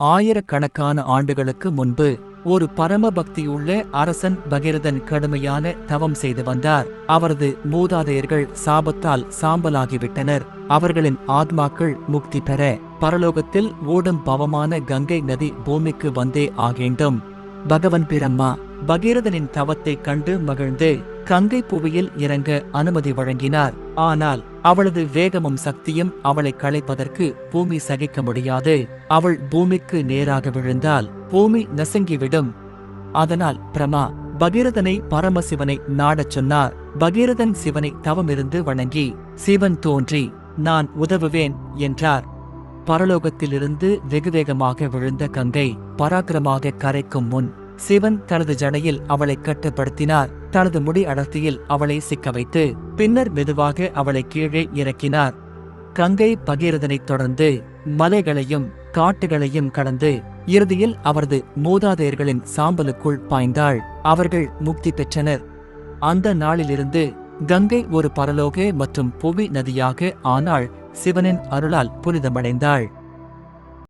ஆயிரக்கணக்கான ஆண்டுகளுக்கு முன்பு ஒரு பரம பக்தியுள்ள அரசன் பகிரதன் கடுமையான தவம் செய்து வந்தார். அவரது மூதாதையர்கள் சாபத்தால் சாம்பலாகிவிட்டனர். அவர்களின் ஆத்மாக்கள் முக்தி பெற பரலோகத்தில் ஓடும் பவமான கங்கை நதி பூமிக்கு வந்தே ஆகேண்டும். பகவன் பிரம்மா பகீரதனின் தவத்தைக் கண்டு மகிழ்ந்து கங்கை புவியில் இறங்க அனுமதி வழங்கினார். ஆனால் அவளது வேகமும் சக்தியும் அவளை களைப்பதற்கு பூமி சகிக்க முடியாது. அவள் பூமிக்கு நேராக விழுந்தால் பூமி நசுங்கிவிடும். அதனால் பிரமா பகீரதனை பரமசிவனை நாடச் சொன்னார். பகீரதன் சிவனை தவமிருந்து வணங்கி சிவன் தோன்றி நான் உதவுவேன் என்றார். பரலோகத்திலிருந்து வெகு வேகமாக விழுந்த கங்கை பராக்கிரமாக கரைக்கும் முன் சிவன் தனது ஜடையில் அவளை கட்டுப்படுத்தினார். தனது முடி அடர்த்தியில் அவளை சிக்க வைத்து பின்னர் மெதுவாக அவளை கீழே இறக்கினார். கங்கை பகீரதனைத் தொடர்ந்து மலைகளையும் காட்டுகளையும் கடந்து இறுதியில் அவரது மூதாதையர்களின் சாம்பலுக்குள் பாய்ந்தாள். அவர்கள் முக்தி பெற்றனர். அந்த நாளிலிருந்து கங்கை ஒரு பரலோக மற்றும் புவி நதியாக ஆனால் சிவனின் அருளால் புனிதமடைந்தாள்.